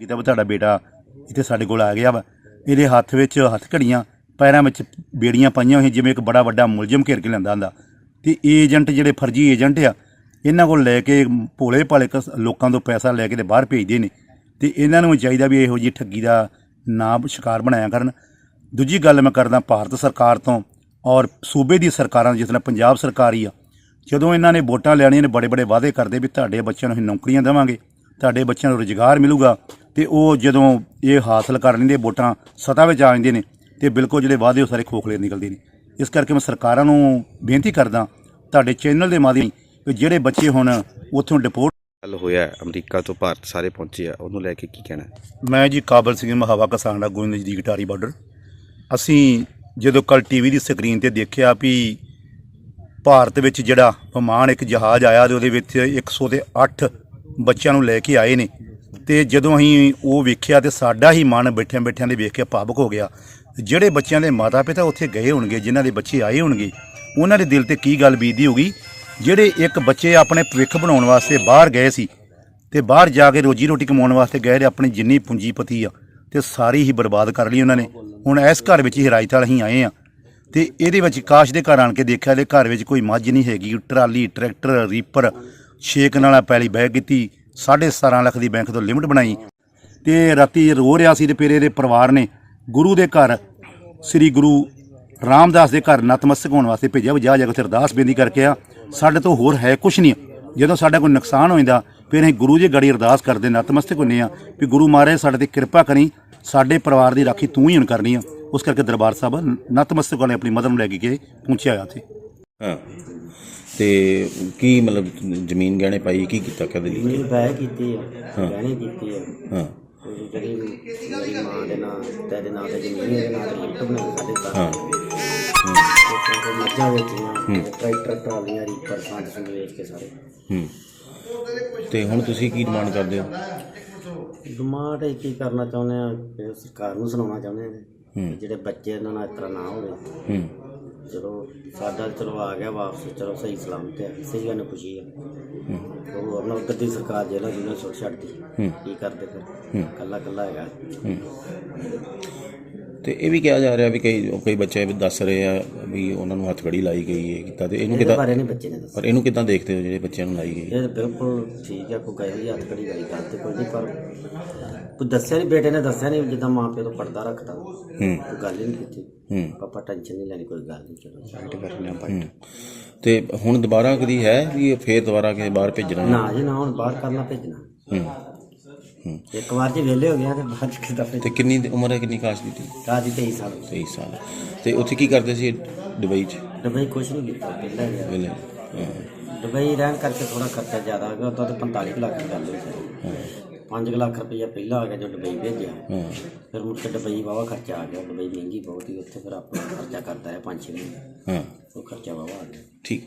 ਕੀਤਾ ਵੀ ਤੁਹਾਡਾ ਬੇਟਾ ਇੱਥੇ ਸਾਡੇ ਕੋਲ ਆ ਗਿਆ ਵਾ, ਇਹਦੇ ਹੱਥ ਵਿੱਚ ਹੱਥ ਘੜੀਆਂ, ਪੈਰਾਂ ਵਿੱਚ ਬੇੜੀਆਂ ਪਾਈਆਂ ਹੋਈਆਂ, ਜਿਵੇਂ ਇੱਕ ਬੜਾ ਵੱਡਾ ਮੁਲਜ਼ਮ ਘੇਰ ਕੇ ਲੈਂਦਾ ਹੁੰਦਾ। ਤੇ ਏਜੰਟ ਜਿਹੜੇ ਫਰਜ਼ੀ ਏਜੰਟ ਆ, ਇਹਨਾਂ ਕੋਲ ਲੈ ਕੇ ਭੋਲੇ ਭਾਲੇ ਕਸ- ਲੋਕਾਂ ਤੋਂ ਪੈਸਾ ਲੈ ਕੇ ਤੇ ਬਾਹਰ ਭੇਜਦੇ ਨੇ। ਤੇ ਇਹਨਾਂ ਨੂੰ ਵੀ ਚਾਹੀਦਾ ਵੀ ਇਹੋ ਜਿਹੀ ਠੱਗੀ ਦਾ ਨਾ ਸ਼ਿਕਾਰ ਬਣਾਇਆ ਕਰਨ। ਦੂਜੀ ਗੱਲ ਮੈਂ ਕਰਦਾ ਭਾਰਤ ਸਰਕਾਰ ਤੋਂ ਔਰ ਸੂਬੇ ਦੀ ਸਰਕਾਰਾਂ, ਜਿਸ ਤਰ੍ਹਾਂ ਪੰਜਾਬ ਸਰਕਾਰ ਹੀ ਆ, ਜਦੋਂ ਇਹਨਾਂ ਨੇ ਵੋਟਾਂ ਲੈਣੀਆਂ ਨੇ ਬੜੇ ਬੜੇ ਵਾਅਦੇ ਕਰਦੇ ਵੀ ਤੁਹਾਡੇ ਬੱਚਿਆਂ ਨੂੰ ਅਸੀਂ ਨੌਕਰੀਆਂ ਦੇਵਾਂਗੇ, ਤੁਹਾਡੇ ਬੱਚਿਆਂ ਨੂੰ ਰੁਜ਼ਗਾਰ ਮਿਲੂਗਾ ਤੇ ਉਹ ਜਦੋਂ ਇਹ ਹਾਸਲ ਕਰ ਲੈਂਦੇ ਵੋਟਾਂ ਸਤਾ ਵਿੱਚ ਆ ਜਾਂਦੇ ਨੇ ਤੇ ਬਿਲਕੁਲ ਜਿਹੜੇ ਵਾਅਦੇ ਉਹ ਸਾਰੇ ਖੋਖਲੇ ਨਿਕਲਦੇ ਨੇ ਇਸ ਕਰਕੇ ਮੈਂ ਸਰਕਾਰਾਂ ਨੂੰ ਬੇਨਤੀ ਕਰਦਾ ਤੁਹਾਡੇ ਚੈਨਲ ਦੇ ਮਾਧਿਅਮ ਵੀ ਜਿਹੜੇ ਬੱਚੇ ਹੁਣ ਉੱਥੋਂ ਡਿਪੋਰਟ ਕੱਲ ਹੋਇਆ ਹੈ, ਅਮਰੀਕਾ ਤੋਂ ਭਾਰਤ ਸਾਰੇ ਪਹੁੰਚੇ ਆ ਉਹਨੂੰ ਲੈ ਕੇ ਕੀ ਕਹਿਣਾ ਹੈ? ਮੈਂ ਜੀ ਕਾਬਲ ਸਿੰਘ ਮਹਾਵਾ ਕਿਸਾਨ ਦਾ ਗੋਇੰਦ ਜੀ ਦੀ ਗਟਾਰੀ ਬਾਰਡਰ ਅਸੀਂ ਜਦੋਂ ਕੱਲ ਟੀਵੀ ਦੀ ਸਕਰੀਨ ਤੇ ਦੇਖਿਆ ਵੀ ਭਾਰਤ ਵਿੱਚ ਜਿਹੜਾ ਵਿਮਾਨ ਇੱਕ ਜਹਾਜ਼ ਆਇਆ ਤੇ ਉਹਦੇ ਵਿੱਚ 108 ਬੱਚਿਆਂ ਨੂੰ ਲੈ ਕੇ ਆਏ ਨੇ ਤੇ ਜਦੋਂ ਅਸੀਂ ਉਹ ਵੇਖਿਆ ਤੇ ਸਾਡਾ ਹੀ ਮਨ ਬੈਠਿਆਂ ਬੈਠਿਆਂ ਦੇ ਵੇਖ ਕੇ ਭਾਵੁਕ ਹੋ ਗਿਆ। ਜਿਹੜੇ ਬੱਚਿਆਂ ਦੇ ਮਾਤਾ-ਪਿਤਾ ਉੱਥੇ ਗਏ ਹੋਣਗੇ, ਜਿਨ੍ਹਾਂ ਦੇ ਬੱਚੇ ਆਏ ਹੋਣਗੇ, ਉਹਨਾਂ ਦੇ ਦਿਲ ਤੇ ਕੀ ਗੱਲ ਬੀਤਦੀ ਹੋਗੀ ਜਿਹੜੇ ਇੱਕ ਬੱਚੇ ਆਪਣੇ ਭਵਿੱਖ ਬਣਾਉਣ ਵਾਸਤੇ ਬਾਹਰ ਗਏ ਸੀ ਤੇ ਬਾਹਰ ਜਾ ਕੇ ਰੋਜੀ ਰੋਟੀ ਕਮਾਉਣ ਵਾਸਤੇ ਗਏ ਤੇ ਆਪਣੀ ਜਿੰਨੀ ਪੂੰਜੀਪਤੀ ਆ ਤੇ ਸਾਰੀ ਹੀ ਬਰਬਾਦ ਕਰ ਲਈ ਉਹਨਾਂ ਨੇ। ਹੁਣ ਇਸ ਘਰ ਵਿੱਚ ਹੀ ਰਾਜਤਾਲ ਅਸੀਂ ਆਏ ਆ ਤੇ ਇਹਦੇ ਵਿੱਚ ਕਾਸ਼ ਦੇ ਘਰ ਆਣ ਕੇ ਦੇਖਿਆ ਤੇ ਘਰ ਵਿੱਚ ਕੋਈ ਮੱਝ ਨਹੀਂ ਹੈਗੀ। ਟਰਾਲੀ, ਟਰੈਕਟਰ, ਰੀਪਰ, ਛੇਕ ਨਾਲਾ ਪੈਲੀ ਬਹਿ ਕੀਤੀ। 17.5 ਲੱਖ ਦੀ ਬੈਂਕ ਤੋਂ ਲਿਮਟ ਬਣਾਈ ਤੇ ਰਾਤੀ ਰੋ ਰਿਹਾ ਸੀ ਤੇ ਫਿਰ ਇਹਦੇ ਪਰਿਵਾਰ ਨੇ ਗੁਰੂ ਦੇ ਘਰ, ਸ੍ਰੀ ਗੁਰੂ ਰਾਮਦਾਸ ਦੇ ਘਰ ਨਤਮਸਤਕ ਹੋਣ ਵਾਸਤੇ ਭੇਜਿਆ। ਵੀ ਜਾ ਜਾ ਕੇ ਉੱਥੇ ਅਰਦਾਸ ਬੇਨਤੀ ਕਰਕੇ ਆ, ਸਾਡੇ ਤੋਂ ਹੋਰ ਹੈ ਕੁਛ ਨਹੀਂ। ਜਦੋਂ ਸਾਡਾ ਕੋਈ ਨੁਕਸਾਨ ਹੋ ਜਾਂਦਾ, ਫਿਰ ਅਸੀਂ ਗੁਰੂ ਜੀ ਗੜੀ ਅਰਦਾਸ ਕਰਦੇ ਨਤਮਸਤਕ ਹੁੰਨੇ ਆ ਵੀ ਗੁਰੂ ਮਹਾਰਾਜ ਸਾਡੇ ਤੇ ਕਿਰਪਾ ਕਰੀ, ਸਾਡੇ ਪਰਿਵਾਰ ਦੀ ਰਾਖੀ ਤੂੰ ਹੀ ਹੁਣ ਕਰਨੀ ਆ। ਉਸ ਕਰਕੇ ਦਰਬਾਰ ਸਾਹਿਬ ਨਤਮਸਤਕ ਵਾਲੇ ਆਪਣੀ ਮਦਦ ਨੂੰ ਲੈ ਕੇ ਗਏ, ਪਹੁੰਚਿਆ ਆ ਉੱਥੇ ਹਾਂ। ਤੇ ਕੀ ਮਤਲਬ ਜ਼ਮੀਨ ਗਹਿਣੇ ਪਾਈ ਕੀ ਕੀਤਾ ਕਦੇ? ਲਈ ਜ਼ਮੀਨ ਬੈ ਕੀਤੀ ਆ ਗਹਿਣੇ ਕੀਤੀ ਆ। ਹਾਂ। ਉਹ ਜਿਹੜੀ ਮੇਰੀ ਮਾਂ ਦੇ ਨਾਂ ਤੇਰੇ ਨਾਂ ਤੇ ਜ਼ਮੀਨ ਇਹਦੇ ਨਾਂ ਤੇ ਹਾਂ। ਤੇ ਮੱਝਾਂ ਵੇਚੀਆਂ ਟਰੈਕਟਰ ਟਰਾਲੀਆਂ ਰੀਪਰ ਸੰਦ ਸੰਦ ਵੇਚ ਕੇ ਸਾਰੇ। ਹੂੰ। ਤੇ ਹੁਣ ਤੁਸੀਂ ਕੀ ਡਿਮਾਂਡ ਕਰਦੇ ਹੋ? ਡਿਮਾਂਡ ਇਹ ਕੀ ਕਰਨਾ ਚਾਹੁੰਦੇ ਆ ਸਰਕਾਰ ਨੂੰ ਸੁਣਾਉਣਾ ਚਾਹੁੰਦੇ ਆ। ਜਿਹੜੇ ਬੱਚੇ ਇਹਨਾਂ ਨਾਲ ਇਸ ਤਰ੍ਹਾਂ ਨਾ ਹੋਵੇ। ਹੂੰ। ਚਲੋ ਸਾਡਾ ਚਲੋ ਆ ਗਿਆ ਵਾਪਸ ਚਲੋ ਸਹੀ ਸਲਾਮਤ ਹੈ ਸਹੀ ਗੱਲ ਖੁਸ਼ੀ ਹੈ। ਉਹ ਆਪਣਾ ਗੱਦੀ ਸਰਕਾਰ ਜਿਹੜਾ ਜਿਹਨੇ ਛੋੜ ਛੱਡਦੀ ਕੀ ਕਰਦੇ ਫਿਰ? ਕੱਲਾ ਕੱਲਾ ਹੈਗਾ। ਤੇ ਇਹ ਵੀ ਕਿਹਾ ਜਾ ਰਿਹਾ ਵੀ ਕਈ ਕਈ ਬੱਚੇ ਵੀ ਦੱਸ ਰਹੇ ਆ ਵੀ ਉਹਨਾਂ ਨੂੰ ਹੱਥ ਘੜੀ ਲਾਈ ਗਈ ਹੈ ਕੀਤਾ ਤੇ ਇਹਨੂੰ ਇਹਦੇ ਕਿਦਾਂ ਬਾਰੇ ਨਹੀਂ ਬੱਚੇ ਨੇ ਦੱਸਿਆ ਪਰ ਇਹਨੂੰ ਕਿਦਾਂ ਦੇਖਦੇ ਹੋ ਜਿਹੜੇ ਬੱਚਿਆਂ ਨੂੰ ਲਾਈ ਗਈ ਹੈ? ਇਹ ਬਿਲਕੁਲ ਠੀਕ ਹੈ ਕੋਈ ਗਈ ਹੱਥ ਕੜੀ ਗਈ ਗੱਲ ਤੇ ਕੋਈ ਨਹੀਂ ਪਰ ਕੋਈ ਦੱਸਿਆ ਨਹੀਂ ਬੇਟੇ ਨੇ ਦੱਸਿਆ ਨਹੀਂ ਜਿੱਦਾਂ ਮਾਂ ਪਿਓ ਤੋਂ ਪਰਦਾ ਰੱਖਦਾ ਹੂੰ ਕੋਈ ਗੱਲ ਹੀ ਨਹੀਂ ਕੀਤੀ ਹੂੰ ਪਾਪਾ ਟੈਨਸ਼ਨ ਨਹੀਂ ਲੈਣੀ ਕੋਈ ਗੱਲ ਨਹੀਂ ਚਲੋ ਛੱਡ ਕਰ ਲਿਆ ਹੂੰ। ਤੇ ਹੁਣ ਦੁਬਾਰਾ ਕਦੀ ਹੈ ਵੀ ਇਹ ਫੇਰ ਦੁਬਾਰਾ ਕਿਸੇ ਬਾਹਰ ਭੇਜਣਾ ਹੈ? ਨਾ ਜੀ ਨਾ ਹੁਣ ਬਾਹਰ ਕਰਨਾ ਭੇਜਣਾ ਹੂੰ। ਇੱਕ ਵਾਰ ਜੇ ਵਿਹਲੇ ਹੋ ਗਿਆ ਤੇ ਬਾਅਦ ਚ ਕਿਦਾਂ ਭੇਜ ਤੇ ਕਿੰਨੀ ਦੀ ਉਮਰ ਹੈ ਕਿੰਨੀ ਕਾਸ਼ ਦੀ ਰਾਜੀ 23 ਸਾਲ। 23 ਸਾਲ। ਤੇ ਉੱਥੇ ਕੀ ਕਰਦੇ ਸੀ ਦੁਬਈ 'ਚ? ਦੁਬਈ ਕੁਛ ਨਹੀਂ ਕੀਤਾ ਪਹਿਲਾਂ ਗਿਆ ਵੇਲੇ ਹਾਂ ਦੁਬਈ ਰਹਿਣ ਕਰਕੇ ਥੋੜਾ ਖਰਚਾ ਜ਼ਿਆਦਾ ਆ ਗਿਆ ਉਦੋਂ ਤਾਂ 45 ਕੁ ਲੱਖ ਦੀ ਗੱਲ ਹੋਈ ਸੀ। 5 ਲੱਖ ਰੁਪਈਆ ਪਹਿਲਾਂ ਆ ਗਿਆ ਜੋ ਦੁਬਈ ਭੇਜਿਆ। ਹਾਂ। ਫਿਰ ਮੁੜ ਕੇ ਦੁਬਈ ਵਾਵਾ ਖਰਚਾ ਆ ਗਿਆ ਦੁਬਈ ਮਹਿੰਗੀ ਬਹੁਤ ਹੀ ਉੱਥੇ ਫਿਰ ਆਪਣਾ ਖਰਚਾ ਕਰਦਾ ਹੈ 5-6 ਮਹੀਨੇ। ਹਾਂ। ਉਹ ਖਰਚਾ ਵਾਵਾ ਆ ਗਿਆ। ਠੀਕ।